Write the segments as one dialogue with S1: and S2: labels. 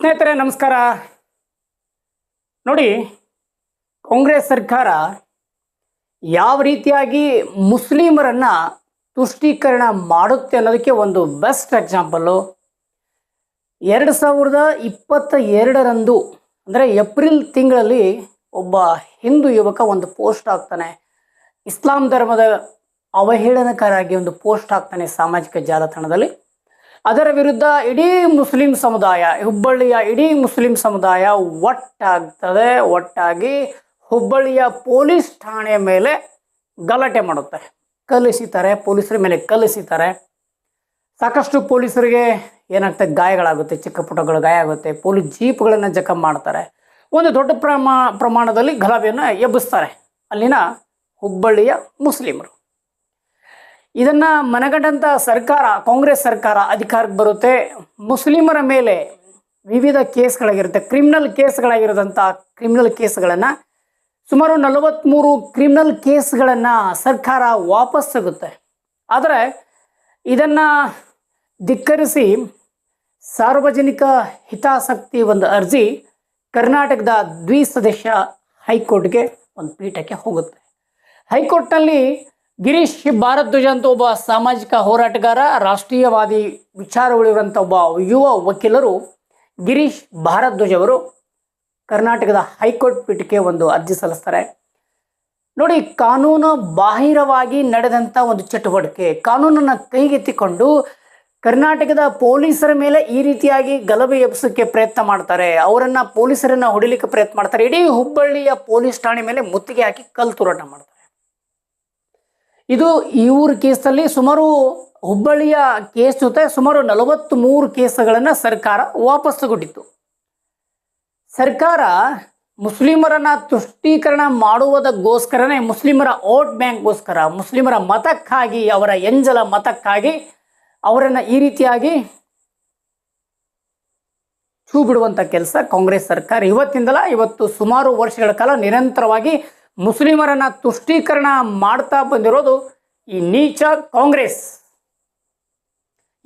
S1: ಸ್ನೇಹಿತರೆ, ನಮಸ್ಕಾರ. ನೋಡಿ, ಕಾಂಗ್ರೆಸ್ ಸರ್ಕಾರ ಯಾವ ರೀತಿಯಾಗಿ ಮುಸ್ಲಿಮರನ್ನು ತುಷ್ಟೀಕರಣ ಮಾಡುತ್ತೆ ಅನ್ನೋದಕ್ಕೆ ಒಂದು ಬೆಸ್ಟ್ ಎಕ್ಸಾಂಪಲ್ಲು ಎರಡು ಸಾವಿರದ ಇಪ್ಪತ್ತ ಎರಡರಂದು ಅಂದರೆ ಏಪ್ರಿಲ್ ತಿಂಗಳಲ್ಲಿ ಒಬ್ಬ ಹಿಂದೂ ಯುವಕ ಒಂದು ಪೋಸ್ಟ್ ಹಾಕ್ತಾನೆ. ಇಸ್ಲಾಂ ಧರ್ಮದ ಅವಹೇಳನಕಾರಾಗಿ ಒಂದು ಪೋಸ್ಟ್ ಹಾಕ್ತಾನೆ ಸಾಮಾಜಿಕ ಜಾಲತಾಣದಲ್ಲಿ. ಅದರ ವಿರುದ್ಧ ಇಡೀ ಮುಸ್ಲಿಂ ಸಮುದಾಯ, ಹುಬ್ಬಳ್ಳಿಯ ಇಡೀ ಮುಸ್ಲಿಂ ಸಮುದಾಯ ಒಟ್ಟಾಗ್ತದೆ. ಒಟ್ಟಾಗಿ ಹುಬ್ಬಳ್ಳಿಯ ಪೊಲೀಸ್ ಠಾಣೆ ಮೇಲೆ ಗಲಾಟೆ ಮಾಡುತ್ತೆ. ಕಲಿಸಿತಾರೆ, ಪೊಲೀಸರ ಮೇಲೆ ಕಲಿಸಿತಾರೆ. ಸಾಕಷ್ಟು ಪೊಲೀಸರಿಗೆ ಏನಾಗ್ತದೆ, ಗಾಯಗಳಾಗುತ್ತೆ, ಚಿಕ್ಕ ಪುಟ್ಟಗಳು ಗಾಯ ಆಗುತ್ತೆ, ಪೊಲೀಸ್ ಜೀಪ್ಗಳನ್ನು ಜಖಮ್ ಮಾಡ್ತಾರೆ. ಒಂದು ದೊಡ್ಡ ಪ್ರಮಾ, ಪ್ರಮಾಣದಲ್ಲಿ ಗಲಭೆಯನ್ನು ಎಬ್ಬಿಸ್ತಾರೆ ಅಲ್ಲಿನ ಹುಬ್ಬಳ್ಳಿಯ ಮುಸ್ಲಿಮರು. ಇದನ್ನ ಮನಗಂಡಂತ ಸರ್ಕಾರ, ಕಾಂಗ್ರೆಸ್ ಸರ್ಕಾರ ಅಧಿಕಾರಕ್ಕೆ ಬರುತ್ತೆ. ಮುಸ್ಲಿಮರ ಮೇಲೆ ವಿವಿಧ ಕೇಸ್ಗಳಾಗಿರುತ್ತೆ. ಕ್ರಿಮಿನಲ್ ಕೇಸ್ಗಳಾಗಿರೋದಂಥ ಕ್ರಿಮಿನಲ್ ಕೇಸ್ಗಳನ್ನು ಸುಮಾರು ನಲವತ್ತ್ಮೂರು ಕ್ರಿಮಿನಲ್ ಕೇಸ್ಗಳನ್ನು ಸರ್ಕಾರ ವಾಪಸ್ ಸಿಗುತ್ತೆ ಆದರೆ ಇದನ್ನು ಧಿಕ್ಕರಿಸಿ ಸಾರ್ವಜನಿಕ ಹಿತಾಸಕ್ತಿ ಒಂದು ಅರ್ಜಿ ಕರ್ನಾಟಕದ ದ್ವಿಸದಸ್ಯ ಹೈಕೋರ್ಟ್ಗೆ ಒಂದು ಪೀಠಕ್ಕೆ ಹೋಗುತ್ತೆ. ಹೈಕೋರ್ಟ್ನಲ್ಲಿ ಗಿರೀಶ್ ಭಾರದ್ವಜ ಅಂತ ಒಬ್ಬ ಸಾಮಾಜಿಕ ಹೋರಾಟಗಾರ, ರಾಷ್ಟ್ರೀಯವಾದಿ ವಿಚಾರಗಳಿರುವಂಥ ಒಬ್ಬ ಯುವ ವಕೀಲರು ಗಿರೀಶ್ ಭಾರದ್ವಾಜ್ ಅವರು ಕರ್ನಾಟಕದ ಹೈಕೋರ್ಟ್ ಪೀಠಕ್ಕೆ ಒಂದು ಅರ್ಜಿ ಸಲ್ಲಿಸ್ತಾರೆ. ನೋಡಿ, ಕಾನೂನು ಬಾಹಿರವಾಗಿ ನಡೆದಂಥ ಒಂದು ಚಟುವಟಿಕೆ. ಕಾನೂನನ್ನು ಕೈಗೆತ್ತಿಕೊಂಡು ಕರ್ನಾಟಕದ ಪೊಲೀಸರ ಮೇಲೆ ಈ ರೀತಿಯಾಗಿ ಗಲಭೆ ಎಬ್ಸೋಕ್ಕೆ ಪ್ರಯತ್ನ ಮಾಡ್ತಾರೆ. ಅವರನ್ನು ಪೊಲೀಸರನ್ನು ಹೊಡಿಲಿಕ್ಕೆ ಪ್ರಯತ್ನ ಮಾಡ್ತಾರೆ. ಇಡೀ ಹುಬ್ಬಳ್ಳಿಯ ಪೊಲೀಸ್ ಠಾಣೆ ಮೇಲೆ ಮುತ್ತಿಗೆ ಹಾಕಿ ಕಲ್ಲು ಮಾಡ್ತಾರೆ. ಇದು ಇವ್ರ ಕೇಸಲ್ಲಿ ಸುಮಾರು ಹುಬ್ಬಳ್ಳಿಯ ಕೇಸ್ ಜೊತೆ ಸುಮಾರು ನಲವತ್ತ್ ಮೂರು ಕೇಸುಗಳನ್ನು ಸರ್ಕಾರ ವಾಪಸ್ ಕೊಟ್ಟಿತ್ತು ಸರ್ಕಾರ ಮುಸ್ಲಿಮರನ್ನ ತುಷ್ಟೀಕರಣ ಮಾಡುವುದಕ್ಕೋಸ್ಕರನೇ ಮುಸ್ಲಿಮರ ವೋಟ್ ಬ್ಯಾಂಕ್ಗೋಸ್ಕರ, ಮುಸ್ಲಿಮರ ಮತಕ್ಕಾಗಿ, ಅವರ ಎಂಜಲ ಮತಕ್ಕಾಗಿ ಅವರನ್ನು ಈ ರೀತಿಯಾಗಿ ಚೂ ಬಿಡುವಂಥ ಕೆಲಸ ಕಾಂಗ್ರೆಸ್ ಸರ್ಕಾರ. ಇವತ್ತಿಂದಲ ಇವತ್ತು ಸುಮಾರು ವರ್ಷಗಳ ಕಾಲ ನಿರಂತರವಾಗಿ ಮುಸ್ಲಿಮರನ್ನ ತುಷ್ಟೀಕರಣ ಮಾಡ್ತಾ ಬಂದಿರೋದು ಈ ನೀಚ ಕಾಂಗ್ರೆಸ್.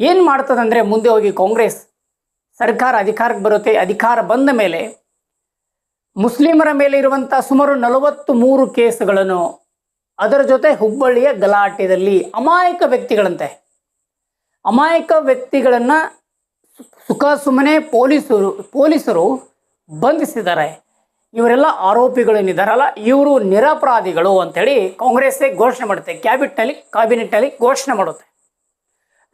S1: ಏನು ಮಾಡ್ತದಂದರೆ ಮುಂದೆ ಹೋಗಿ ಕಾಂಗ್ರೆಸ್ ಸರ್ಕಾರ ಅಧಿಕಾರಕ್ಕೆ ಬರುತ್ತೆ, ಅಧಿಕಾರ ಬಂದ ಮೇಲೆ ಮುಸ್ಲಿಮರ ಮೇಲೆ ಇರುವಂಥ ಸುಮಾರು ನಲವತ್ತು ಮೂರು ಕೇಸ್ಗಳನ್ನು ಅದರ ಜೊತೆ ಹುಬ್ಬಳ್ಳಿಯ ಗಲಾಟೆಯಲ್ಲಿ ಅಮಾಯಕ ವ್ಯಕ್ತಿಗಳಂತೆ, ಅಮಾಯಕ ವ್ಯಕ್ತಿಗಳನ್ನು ಸುಖ ಸುಮ್ಮನೆ ಪೊಲೀಸರು ಪೊಲೀಸರು ಬಂಧಿಸಿದ್ದಾರೆ. ಇವರೆಲ್ಲ ಆರೋಪಿಗಳೇನಿದ್ದಾರಲ್ಲ ಇವರು ನಿರಪರಾಧಿಗಳು ಅಂತೇಳಿ ಕಾಂಗ್ರೆಸ್ಸೇ ಘೋಷಣೆ ಮಾಡುತ್ತೆ. ಕ್ಯಾಬಿನೆಟ್ನಲ್ಲಿ ಕ್ಯಾಬಿನೆಟ್ನಲ್ಲಿ ಘೋಷಣೆ ಮಾಡುತ್ತೆ.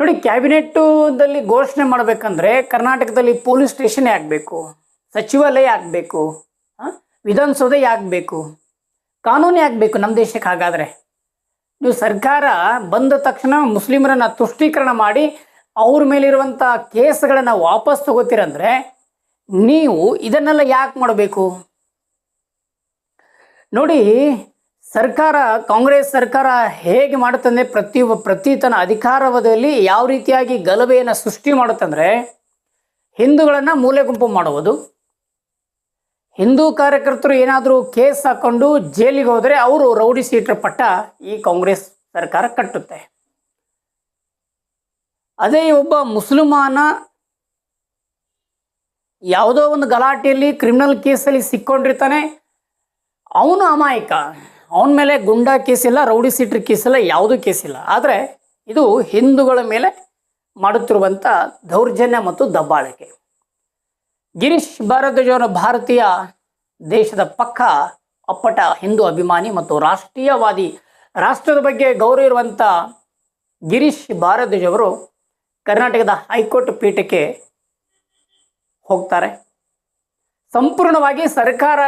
S1: ನೋಡಿ, ಕ್ಯಾಬಿನೆಟ್ಟುದಲ್ಲಿ ಘೋಷಣೆ ಮಾಡಬೇಕಂದ್ರೆ ಕರ್ನಾಟಕದಲ್ಲಿ ಪೊಲೀಸ್ ಸ್ಟೇಷನ್ ಆಗಬೇಕು ಸಚಿವಾಲಯ ಆಗಬೇಕು ವಿಧಾನಸೌಧ ಆಗಬೇಕು ಕಾನೂನು ಆಗಬೇಕು ನಮ್ಮ ದೇಶಕ್ಕೆ ಹಾಗಾದರೆ? ನೀವು ಸರ್ಕಾರ ಬಂದ ತಕ್ಷಣ ಮುಸ್ಲಿಮರನ್ನ ತುಷ್ಟೀಕರಣ ಮಾಡಿ ಅವ್ರ ಮೇಲಿರುವಂಥ ಕೇಸ್ಗಳನ್ನು ವಾಪಸ್ ತಗೋತೀರಂದ್ರೆ ನೀವು ಇದನ್ನೆಲ್ಲ ಯಾಕೆ ಮಾಡಬೇಕು? ನೋಡಿ, ಸರ್ಕಾರ, ಕಾಂಗ್ರೆಸ್ ಸರ್ಕಾರ ಹೇಗೆ ಮಾಡುತ್ತಂದ್ರೆ ಪ್ರತಿ ಪ್ರತಿ ತನ್ನ ಅಧಿಕಾರವದಲ್ಲಿ ಯಾವ ರೀತಿಯಾಗಿ ಗಲಭೆಯನ್ನು ಸೃಷ್ಟಿ ಮಾಡುತ್ತಂದ್ರೆ, ಹಿಂದೂಗಳನ್ನು ಮೂಲೆ ಗುಂಪು ಮಾಡುವುದು. ಹಿಂದೂ ಕಾರ್ಯಕರ್ತರು ಏನಾದರೂ ಕೇಸ್ ಹಾಕೊಂಡು ಜೈಲಿಗೆ ಹೋದರೆ ಅವರು ರೌಡಿ ಸೀಟರ್ ಪಟ್ಟ ಈ ಕಾಂಗ್ರೆಸ್ ಸರ್ಕಾರ ಕಟ್ಟುತ್ತೆ. ಅದೇ ಒಬ್ಬ ಮುಸಲ್ಮಾನ ಯಾವುದೋ ಒಂದು ಗಲಾಟೆಯಲ್ಲಿ, ಕ್ರಿಮಿನಲ್ ಕೇಸಲ್ಲಿ ಸಿಕ್ಕೊಂಡಿರ್ತಾನೆ ಅವನು ಅಮಾಯಕ. ಅವನ ಮೇಲೆ ಗುಂಡಾ ಕೇಸಿಲ್ಲ, ರೌಡಿ ಸಿಟ್ರಿ ಕೇಸಿಲ್ಲ, ಯಾವುದೂ ಕೇಸಿಲ್ಲ. ಆದರೆ ಇದು ಹಿಂದೂಗಳ ಮೇಲೆ ಮಾಡುತ್ತಿರುವಂಥ ದೌರ್ಜನ್ಯ ಮತ್ತು ದಬ್ಬಾಳಿಕೆ. ಗಿರೀಶ್ ಭಾರದ್ವಾಜ್ ಅವರ ಭಾರತೀಯ ದೇಶದ ಪಕ್ಕ ಅಪ್ಪಟ ಹಿಂದೂ ಅಭಿಮಾನಿ ಮತ್ತು ರಾಷ್ಟ್ರೀಯವಾದಿ. ರಾಷ್ಟ್ರದ ಬಗ್ಗೆ ಗೌರವ ಇರುವಂಥ ಗಿರೀಶ್ ಭಾರದ್ವಾಜ್ ಕರ್ನಾಟಕದ ಹೈಕೋರ್ಟ್ ಪೀಠಕ್ಕೆ ಹೋಗ್ತಾರೆ. ಸಂಪೂರ್ಣವಾಗಿ ಸರ್ಕಾರ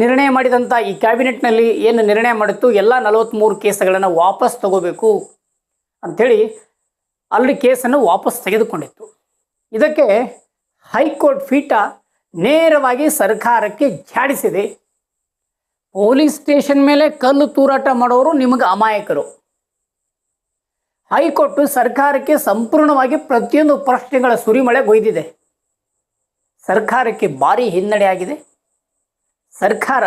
S1: ನಿರ್ಣಯ ಮಾಡಿದಂಥ ಈ ಕ್ಯಾಬಿನೆಟ್ನಲ್ಲಿ ಏನು ನಿರ್ಣಯ ಮಾಡಿತ್ತು? ಎಲ್ಲ ನಲವತ್ತ್ಮೂರು ಕೇಸ್ಗಳನ್ನು ವಾಪಸ್ ತಗೋಬೇಕು ಅಂಥೇಳಿ ಅಲ್ಲಿ ಕೇಸನ್ನು ವಾಪಸ್ ತೆಗೆದುಕೊಂಡಿತ್ತು. ಇದಕ್ಕೆ ಹೈಕೋರ್ಟ್ ಫೀಟ ನೇರವಾಗಿ ಸರ್ಕಾರಕ್ಕೆ ಝಾಡಿಸಿದೆ. ಪೊಲೀಸ್ ಸ್ಟೇಷನ್ ಮೇಲೆ ಕಲ್ಲು ತೂರಾಟ ಮಾಡೋರು ನಿಮಗೆ ಅಮಾಯಕರು. ಹೈಕೋರ್ಟ್ ಸರ್ಕಾರಕ್ಕೆ ಸಂಪೂರ್ಣವಾಗಿ ಪ್ರತಿಯೊಂದು ಪ್ರಶ್ನೆಗಳ ಸುರಿಮಳೆ ಗೊಯ್ದಿದೆ. ಸರ್ಕಾರಕ್ಕೆ ಭಾರಿ ಹಿನ್ನಡೆ ಆಗಿದೆ. ಸರ್ಕಾರ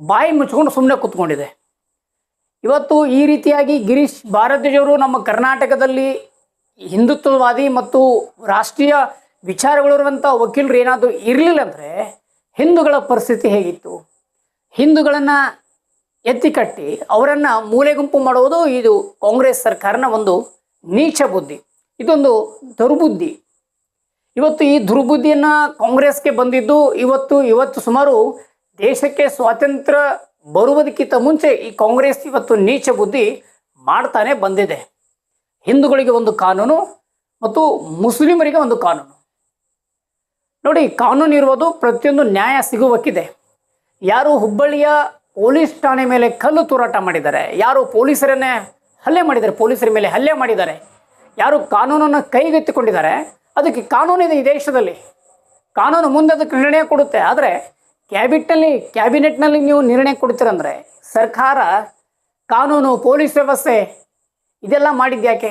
S1: ಬಾಯಿ ಮುಚ್ಕೊಂಡು ಸುಮ್ಮನೆ ಕೂತ್ಕೊಂಡಿದೆ. ಇವತ್ತು ಈ ರೀತಿಯಾಗಿ ಗಿರೀಶ್ ಭಾರತೀಯವರು ನಮ್ಮ ಕರ್ನಾಟಕದಲ್ಲಿ ಹಿಂದುತ್ವವಾದಿ ಮತ್ತು ರಾಷ್ಟ್ರೀಯ ವಿಚಾರಗಳಿರುವಂಥ ವಕೀಲರು ಏನಾದರೂ ಇರಲಿಲ್ಲ ಅಂದರೆ ಹಿಂದೂಗಳ ಪರಿಸ್ಥಿತಿ ಹೇಗಿತ್ತು? ಹಿಂದೂಗಳನ್ನು ಎತ್ತಿ ಕಟ್ಟಿ ಅವರನ್ನು ಮೂಲೆ ಗುಂಪು ಮಾಡುವುದು ಇದು ಕಾಂಗ್ರೆಸ್ ಸರ್ಕಾರನ ಒಂದು ನೀಚ ಬುದ್ಧಿ. ಇದೊಂದು ದುರ್ಬುದ್ಧಿ. ಇವತ್ತು ಈ ದುರ್ಬುದ್ಧಿಯನ್ನು ಕಾಂಗ್ರೆಸ್ಗೆ ಬಂದಿದ್ದು, ಇವತ್ತು ಇವತ್ತು ಸುಮಾರು ದೇಶಕ್ಕೆ ಸ್ವಾತಂತ್ರ್ಯ ಬರುವುದಕ್ಕಿಂತ ಮುಂಚೆ ಈ ಕಾಂಗ್ರೆಸ್ ಇವತ್ತು ನೀಚ ಬುದ್ಧಿ ಮಾಡ್ತಾನೆ ಬಂದಿದೆ. ಹಿಂದೂಗಳಿಗೆ ಒಂದು ಕಾನೂನು ಮತ್ತು ಮುಸ್ಲಿಮರಿಗೆ ಒಂದು ಕಾನೂನು. ನೋಡಿ, ಕಾನೂನು ಇರುವುದು ಪ್ರತಿಯೊಂದು ನ್ಯಾಯ ಸಿಗುವಕ್ಕಿದೆ. ಯಾರು ಹುಬ್ಬಳ್ಳಿಯ ಪೊಲೀಸ್ ಠಾಣೆ ಮೇಲೆ ಕಲ್ಲು ತೂರಾಟ ಮಾಡಿದ್ದಾರೆ, ಯಾರು ಪೊಲೀಸರನ್ನೇ ಹಲ್ಲೆ ಮಾಡಿದ್ದಾರೆ, ಪೊಲೀಸರ ಮೇಲೆ ಹಲ್ಲೆ ಮಾಡಿದ್ದಾರೆ, ಯಾರು ಕಾನೂನನ್ನು ಕೈಗೆತ್ತಿಕೊಂಡಿದ್ದಾರೆ ಅದಕ್ಕೆ ಕಾನೂನಿದೆ ಈ ದೇಶದಲ್ಲಿ. ಕಾನೂನು ಮುಂದೆ ಅದಕ್ಕೆ ನಿರ್ಣಯ ಕೊಡುತ್ತೆ. ಆದರೆ ಕ್ಯಾಬಿನೆಟ್ನಲ್ಲಿ ಕ್ಯಾಬಿನೆಟ್ನಲ್ಲಿ ನೀವು ನಿರ್ಣಯ ಕೊಡ್ತೀರಂದರೆ ಸರ್ಕಾರ, ಕಾನೂನು, ಪೊಲೀಸ್ ವ್ಯವಸ್ಥೆ ಇದೆಲ್ಲ ಮಾಡಿದ್ಯಾಕೆ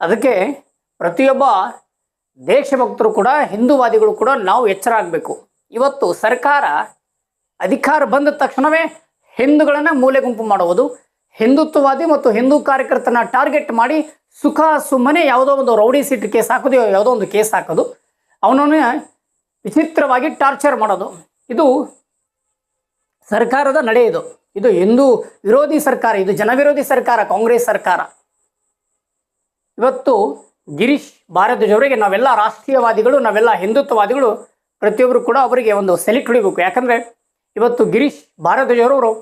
S1: ಅದಕ್ಕೆ ಪ್ರತಿಯೊಬ್ಬ ದೇಶಭಕ್ತರು ಕೂಡ, ಹಿಂದೂವಾದಿಗಳು ಕೂಡ ನಾವು ಎಚ್ಚರ ಆಗಬೇಕು. ಇವತ್ತು ಸರ್ಕಾರ ಅಧಿಕಾರ ಬಂದ ತಕ್ಷಣವೇ ಹಿಂದೂಗಳನ್ನು ಮೂಲೆ ಗುಂಪು ಮಾಡುವುದು, ಹಿಂದುತ್ವವಾದಿ ಮತ್ತು ಹಿಂದೂ ಕಾರ್ಯಕರ್ತನ ಟಾರ್ಗೆಟ್ ಮಾಡಿ ಸುಖ ಸುಮ್ಮನೆ ಯಾವುದೋ ಒಂದು ರೌಡಿ ಸೀಟ್ ಕೇಸ್ ಹಾಕೋದು, ಯಾವುದೋ ಒಂದು ಕೇಸ್ ಹಾಕೋದು. ಅವನನ್ನೇ ವಿಚಿತ್ರವಾಗಿ ಟಾರ್ಚರ್ ಮಾಡೋದು. ಇದು ಸರ್ಕಾರದ ನಡೆ ಇದು. ಇದು ಹಿಂದೂ ವಿರೋಧಿ ಸರ್ಕಾರ, ಇದು ಜನವಿರೋಧಿ ಸರ್ಕಾರ, ಕಾಂಗ್ರೆಸ್ ಸರ್ಕಾರ. ಇವತ್ತು ಗಿರೀಶ್ ಭಾರದ್ವಜವರಿಗೆ ನಾವೆಲ್ಲ ರಾಷ್ಟ್ರೀಯವಾದಿಗಳು, ನಾವೆಲ್ಲ ಹಿಂದುತ್ವವಾದಿಗಳು, ಪ್ರತಿಯೊಬ್ಬರು ಕೂಡ ಅವರಿಗೆ ಒಂದು ಸೆಲೆಕ್ಟ್ ಹೊಡಿಬೇಕು. ಯಾಕಂದರೆ ಇವತ್ತು ಗಿರೀಶ್ ಭಾರದ್ವಜವರವರು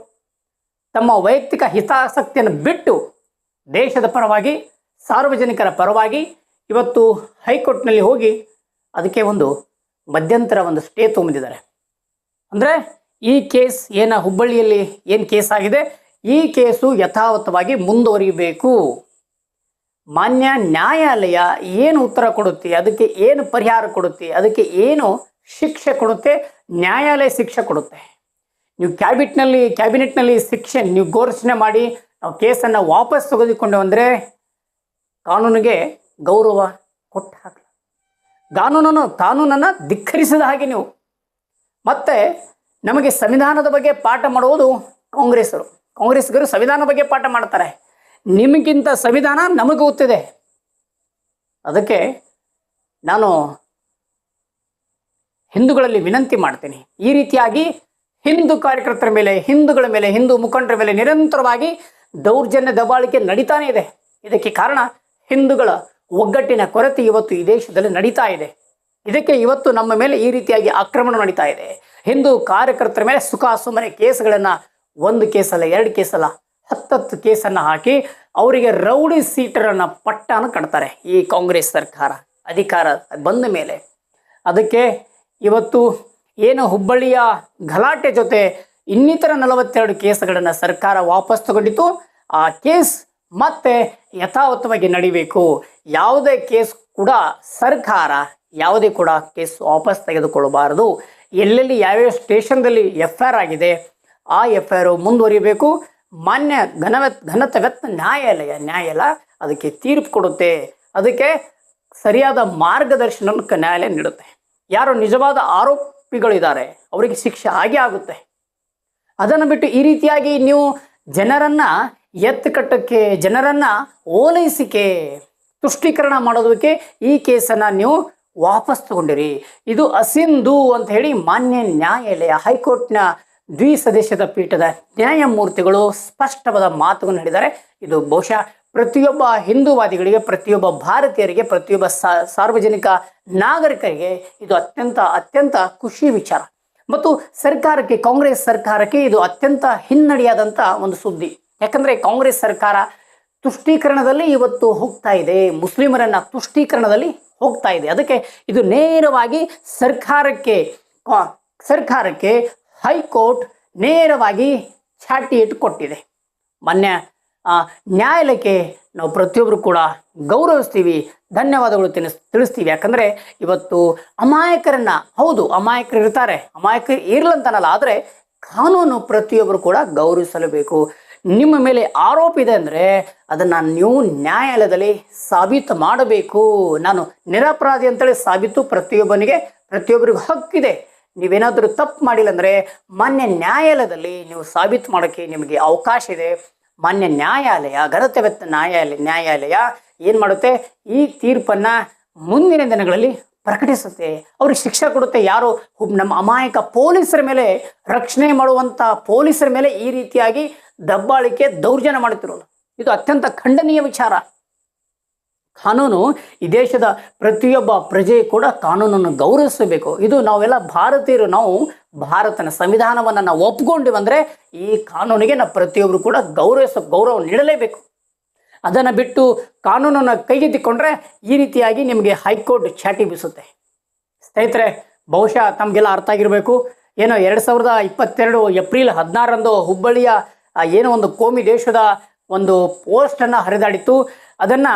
S1: ತಮ್ಮ ವೈಯಕ್ತಿಕ ಹಿತಾಸಕ್ತಿಯನ್ನು ಬಿಟ್ಟು ದೇಶದ ಪರವಾಗಿ ಸಾರ್ವಜನಿಕರ ಪರವಾಗಿ ಇವತ್ತು ಹೈಕೋರ್ಟ್ನಲ್ಲಿ ಹೋಗಿ ಅದಕ್ಕೆ ಒಂದು ಮಧ್ಯಂತರ ಒಂದು ಸ್ಟೇ ತೊಗೊಂಡಿದ್ದಾರೆ ಅಂದರೆ ಈ ಕೇಸ್ ಏನ ಹುಬ್ಬಳ್ಳಿಯಲ್ಲಿ ಏನು ಕೇಸ್ ಆಗಿದೆ? ಈ ಕೇಸು ಯಥಾವತ್ತವಾಗಿ ಮುಂದುವರಿಯಬೇಕು ಮಾನ್ಯ ನ್ಯಾಯಾಲಯ ಏನು ಉತ್ತರ ಕೊಡುತ್ತೆ? ಅದಕ್ಕೆ ಏನು ಪರಿಹಾರ ಕೊಡುತ್ತೆ? ಅದಕ್ಕೆ ಏನು ಶಿಕ್ಷೆ ಕೊಡುತ್ತೆ? ನ್ಯಾಯಾಲಯ ಶಿಕ್ಷೆ ಕೊಡುತ್ತೆ. ನೀವು ಕ್ಯಾಬಿನೆಟ್ನಲ್ಲಿ ಕ್ಯಾಬಿನೆಟ್ನಲ್ಲಿ ಶಿಕ್ಷೆ ನೀವು ಘೋಷಣೆ ಮಾಡಿ, ನಾವು ಕೇಸನ್ನು ವಾಪಸ್ ತೆಗೆದುಕೊಂಡು ಅಂದರೆ ಕಾನೂನಿಗೆ ಗೌರವ ಕೊಟ್ಟ ಹಾಕಲ ಕಾನೂನನ್ನು ಕಾನೂನನ್ನು ಧಿಕ್ಕರಿಸಿದ ಹಾಗೆ ನೀವು. ಮತ್ತೆ ನಮಗೆ ಸಂವಿಧಾನದ ಬಗ್ಗೆ ಪಾಠ ಮಾಡುವುದು ಕಾಂಗ್ರೆಸ್ಸರು. ಕಾಂಗ್ರೆಸ್ಗರು ಸಂವಿಧಾನ ಬಗ್ಗೆ ಪಾಠ ಮಾಡ್ತಾರೆ. ನಿಮಗಿಂತ ಸಂವಿಧಾನ ನಮಗೆ ಗೊತ್ತಿದೆ. ಅದಕ್ಕೆ ನಾನು ಹಿಂದೂಗಳಲ್ಲಿ ವಿನಂತಿ ಮಾಡ್ತೀನಿ. ಈ ರೀತಿಯಾಗಿ ಹಿಂದೂ ಕಾರ್ಯಕರ್ತರ ಮೇಲೆ, ಹಿಂದೂಗಳ ಮೇಲೆ, ಹಿಂದೂ ಮುಖಂಡರ ಮೇಲೆ ನಿರಂತರವಾಗಿ ದೌರ್ಜನ್ಯ ದಬ್ಬಾಳಿಕೆ ನಡೀತಾನೆ ಇದೆ. ಇದಕ್ಕೆ ಕಾರಣ ಹಿಂದೂಗಳ ಒಗ್ಗಟ್ಟಿನ ಕೊರತೆ ಇವತ್ತು ಈ ದೇಶದಲ್ಲಿ ನಡೀತಾ ಇದೆ. ಇದಕ್ಕೆ ಇವತ್ತು ನಮ್ಮ ಮೇಲೆ ಈ ರೀತಿಯಾಗಿ ಆಕ್ರಮಣ ನಡೀತಾ ಇದೆ. ಹಿಂದೂ ಕಾರ್ಯಕರ್ತರ ಮೇಲೆ ಸುಖ ಸುಮ್ಮನೆ ಕೇಸ್ಗಳನ್ನು ಒಂದು ಕೇಸಲ್ಲ, ಎರಡು ಕೇಸಲ್ಲ, ಹತ್ತತ್ತು ಕೇಸನ್ನು ಹಾಕಿ ಅವರಿಗೆ ರೌಡಿ ಸೀಟರನ್ನು ಪಟ್ಟನ ಕಟ್ತಾರೆ ಈ ಕಾಂಗ್ರೆಸ್ ಸರ್ಕಾರ ಅಧಿಕಾರ ಬಂದ ಮೇಲೆ. ಅದಕ್ಕೆ ಇವತ್ತು ಏನು ಹುಬ್ಬಳ್ಳಿಯ ಗಲಾಟೆ ಜೊತೆ ಇನ್ನಿತರ ನಲವತ್ತೆರಡು ಕೇಸ್ಗಳನ್ನು ಸರ್ಕಾರ ವಾಪಸ್ ತಗೊಂಡಿತು ಆ ಕೇಸ್ ಮತ್ತೆ ಯಥಾವತ್ತವಾಗಿ ನಡಿಬೇಕು. ಯಾವುದೇ ಕೇಸ್ ಕೂಡ ಸರ್ಕಾರ, ಯಾವುದೇ ಕೂಡ ಕೇಸ್ ವಾಪಸ್ ತೆಗೆದುಕೊಳ್ಳಬಾರದು. ಎಲ್ಲೆಲ್ಲಿ ಯಾವ್ಯಾವ ಸ್ಟೇಷನ್ದಲ್ಲಿ ಎಫ್ ಐ ಆಗಿದೆ, ಆ ಎಫ್ ಐ ಆರ್ ಮುಂದುವರಿಬೇಕು. ಮಾನ್ಯ ಘನವತ್ ಘನತವೆತ್ತ ನ್ಯಾಯಾಲಯ ನ್ಯಾಯಾಲಯ ಅದಕ್ಕೆ ತೀರ್ಪು ಕೊಡುತ್ತೆ. ಅದಕ್ಕೆ ಸರಿಯಾದ ಮಾರ್ಗದರ್ಶನ ನ್ಯಾಯಾಲಯ ನೀಡುತ್ತೆ. ಯಾರು ನಿಜವಾದ ಆರೋಪಿಗಳಿದ್ದಾರೆ, ಅವರಿಗೆ ಶಿಕ್ಷೆ ಆಗಿ ಆಗುತ್ತೆ. ಅದನ್ನು ಬಿಟ್ಟು ಈ ರೀತಿಯಾಗಿ ನೀವು ಜನರನ್ನ ಎತ್ತು ಕಟ್ಟಕ್ಕೆ ಜನರನ್ನ ಓಲೈಸಿಕೆ, ತುಷ್ಟೀಕರಣ ಮಾಡೋದಕ್ಕೆ ಈ ಕೇಸನ್ನು ನೀವು ವಾಪಸ್ ತಗೊಂಡಿರಿ. ಇದು ಅಸಿಂಧು ಅಂತ ಹೇಳಿ ಮಾನ್ಯ ನ್ಯಾಯಾಲಯ, ಹೈಕೋರ್ಟ್ನ ದ್ವಿಸದಸ್ಯದ ಪೀಠದ ನ್ಯಾಯಮೂರ್ತಿಗಳು ಸ್ಪಷ್ಟವಾದ ಮಾತುಗಳನ್ನು ಹೇಳಿದ್ದಾರೆ. ಇದು ಬಹುಶಃ ಪ್ರತಿಯೊಬ್ಬ ಹಿಂದೂವಾದಿಗಳಿಗೆ, ಪ್ರತಿಯೊಬ್ಬ ಭಾರತೀಯರಿಗೆ, ಪ್ರತಿಯೊಬ್ಬ ಸಾರ್ವಜನಿಕ ನಾಗರಿಕರಿಗೆ ಇದು ಅತ್ಯಂತ ಅತ್ಯಂತ ಖುಷಿ ವಿಚಾರ. ಮತ್ತು ಸರ್ಕಾರಕ್ಕೆ, ಕಾಂಗ್ರೆಸ್ ಸರ್ಕಾರಕ್ಕೆ ಇದು ಅತ್ಯಂತ ಹಿನ್ನಡೆಯಾದಂಥ ಒಂದು ಸುದ್ದಿ. ಯಾಕಂದರೆ ಕಾಂಗ್ರೆಸ್ ಸರ್ಕಾರ ತುಷ್ಟೀಕರಣದಲ್ಲಿ ಇವತ್ತು ಹೋಗ್ತಾ ಇದೆ. ಮುಸ್ಲಿಮರನ್ನ ತುಷ್ಟೀಕರಣದಲ್ಲಿ ಹೋಗ್ತಾ ಇದೆ. ಅದಕ್ಕೆ ಇದು ನೇರವಾಗಿ ಸರ್ಕಾರಕ್ಕೆ ಸರ್ಕಾರಕ್ಕೆ ಹೈಕೋರ್ಟ್ ನೇರವಾಗಿ ಚಾಟಿ ಇಟ್ಟುಕೊಟ್ಟಿದೆ ಮಾನ್ಯ ನ್ಯಾಯಾಲಯಕ್ಕೆ ನಾವು ಪ್ರತಿಯೊಬ್ಬರು ಕೂಡ ಗೌರವಿಸ್ತೀವಿ, ಧನ್ಯವಾದಗಳು ತಿಳಿಸ್ ತಿಳಿಸ್ತೀವಿ. ಯಾಕಂದರೆ ಇವತ್ತು ಅಮಾಯಕರನ್ನು, ಹೌದು ಅಮಾಯಕರು ಇರ್ತಾರೆ ಅಮಾಯಕರು ಇರಲಂತನಲ್ಲ, ಆದರೆ ಕಾನೂನು ಪ್ರತಿಯೊಬ್ಬರು ಕೂಡ ಗೌರವಿಸಲೇಬೇಕು. ನಿಮ್ಮ ಮೇಲೆ ಆರೋಪ ಇದೆ ಅಂದರೆ ಅದನ್ನು ನೀವು ನ್ಯಾಯಾಲಯದಲ್ಲಿ ಸಾಬೀತು ಮಾಡಬೇಕು. ನಾನು ನಿರಪರಾಧಿ ಅಂತೇಳಿ ಸಾಬೀತು ಪ್ರತಿಯೊಬ್ಬನಿಗೆ, ಪ್ರತಿಯೊಬ್ಬರಿಗೂ ಹಕ್ಕಿದೆ ನೀವೇನಾದರೂ ತಪ್ಪು ಮಾಡಿಲ್ಲ ಅಂದರೆ ಮಾನ್ಯ ನ್ಯಾಯಾಲಯದಲ್ಲಿ ನೀವು ಸಾಬೀತು ಮಾಡೋಕ್ಕೆ ನಿಮಗೆ ಅವಕಾಶ ಇದೆ. ಮಾನ್ಯ ನ್ಯಾಯಾಲಯ ಘನತೆವೆತ್ತ ನ್ಯಾಯಾಲಯ ನ್ಯಾಯಾಲಯ ಏನು ಮಾಡುತ್ತೆ? ಈ ತೀರ್ಪನ್ನು ಮುಂದಿನ ದಿನಗಳಲ್ಲಿ ಪ್ರಕಟಿಸುತ್ತೆ. ಅವ್ರಿಗೆ ಶಿಕ್ಷೆ ಕೊಡುತ್ತೆ. ಯಾರು ನಮ್ಮ ಅಮಾಯಕ ಪೊಲೀಸರ ಮೇಲೆ ರಕ್ಷಣೆ ಮಾಡುವಂಥ ಪೊಲೀಸರ ಮೇಲೆ ಈ ರೀತಿಯಾಗಿ ದಬ್ಬಾಳಿಕೆ ದೌರ್ಜನ್ಯ ಮಾಡುತ್ತಿರೋದು. ಇದು ಅತ್ಯಂತ ಖಂಡನೀಯ ವಿಚಾರ. ಕಾನೂನು, ಈ ದೇಶದ ಪ್ರತಿಯೊಬ್ಬ ಪ್ರಜೆ ಕೂಡ ಕಾನೂನನ್ನು ಗೌರವಿಸಬೇಕು. ಇದು ನಾವೆಲ್ಲ ಭಾರತೀಯರು, ನಾವು ಭಾರತನ ಸಂವಿಧಾನವನ್ನು ನಾವು ಒಪ್ಕೊಂಡಿವಂದ್ರೆ ಈ ಕಾನೂನಿಗೆ ನಾವು ಪ್ರತಿಯೊಬ್ಬರು ಕೂಡ ಗೌರವಿಸ, ಗೌರವ ನೀಡಲೇಬೇಕು. ಅದನ್ನು ಬಿಟ್ಟು ಕಾನೂನನ್ನು ಕೈಗೆತ್ತಿಕೊಂಡ್ರೆ ಈ ರೀತಿಯಾಗಿ ನಿಮಗೆ ಹೈಕೋರ್ಟ್ ಚಾಟಿ ಬೀಸುತ್ತೆ. ಸ್ನೇಹಿತರೆ, ಬಹುಶಃ ತಮಗೆಲ್ಲ ಅರ್ಥ ಆಗಿರಬೇಕು. ಏನೋ ಎರಡು ಸಾವಿರದ ಇಪ್ಪತ್ತೆರಡು ಏಪ್ರಿಲ್ ಹದಿನಾರರಂದು ಹುಬ್ಬಳ್ಳಿಯ ಏನೋ ಒಂದು ಕೋಮಿ ದೇಶದ ಒಂದು ಪೋಸ್ಟನ್ನು ಹರಿದಾಡಿತ್ತು. ಅದನ್ನು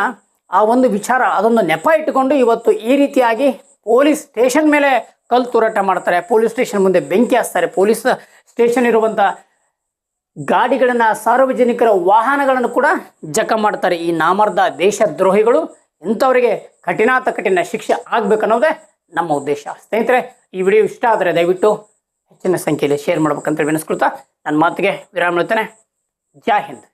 S1: ಆ ಒಂದು ವಿಚಾರ, ಅದೊಂದು ನೆಪ ಇಟ್ಟುಕೊಂಡು ಇವತ್ತು ಈ ರೀತಿಯಾಗಿ ಪೊಲೀಸ್ ಸ್ಟೇಷನ್ ಮೇಲೆ ಕಲ್ಲು ತೂರಾಟ ಮಾಡ್ತಾರೆ. ಪೊಲೀಸ್ ಸ್ಟೇಷನ್ ಮುಂದೆ ಬೆಂಕಿ ಹಾಸ್ತಾರೆ. ಪೊಲೀಸ್ ಸ್ಟೇಷನ್ ಇರುವಂಥ ಗಾಡಿಗಳನ್ನು, ಸಾರ್ವಜನಿಕರ ವಾಹನಗಳನ್ನು ಕೂಡ ಜಖ ಮಾಡ್ತಾರೆ. ಈ ನಾಮರ್ದ ದೇಶದ್ರೋಹಿಗಳು ಇಂಥವರಿಗೆ ಕಠಿಣಾತ ಕಠಿಣ ಶಿಕ್ಷೆ ಆಗ್ಬೇಕನ್ನೋದೇ ನಮ್ಮ ಉದ್ದೇಶ. ಸ್ನೇಹಿತರೆ, ಈ ವಿಡಿಯೋ ಇಷ್ಟ ಆದರೆ ದಯವಿಟ್ಟು ಹೆಚ್ಚಿನ ಸಂಖ್ಯೆಯಲ್ಲಿ ಶೇರ್ ಮಾಡ್ಬೇಕಂತ ವಿನಿಸ್ಕೊಳ್ತಾ ನನ್ನ ಮಾತಿಗೆ ವಿರಾಮ ಹೇಳ್ತೇನೆ. ಜೈ ಹಿಂದ್.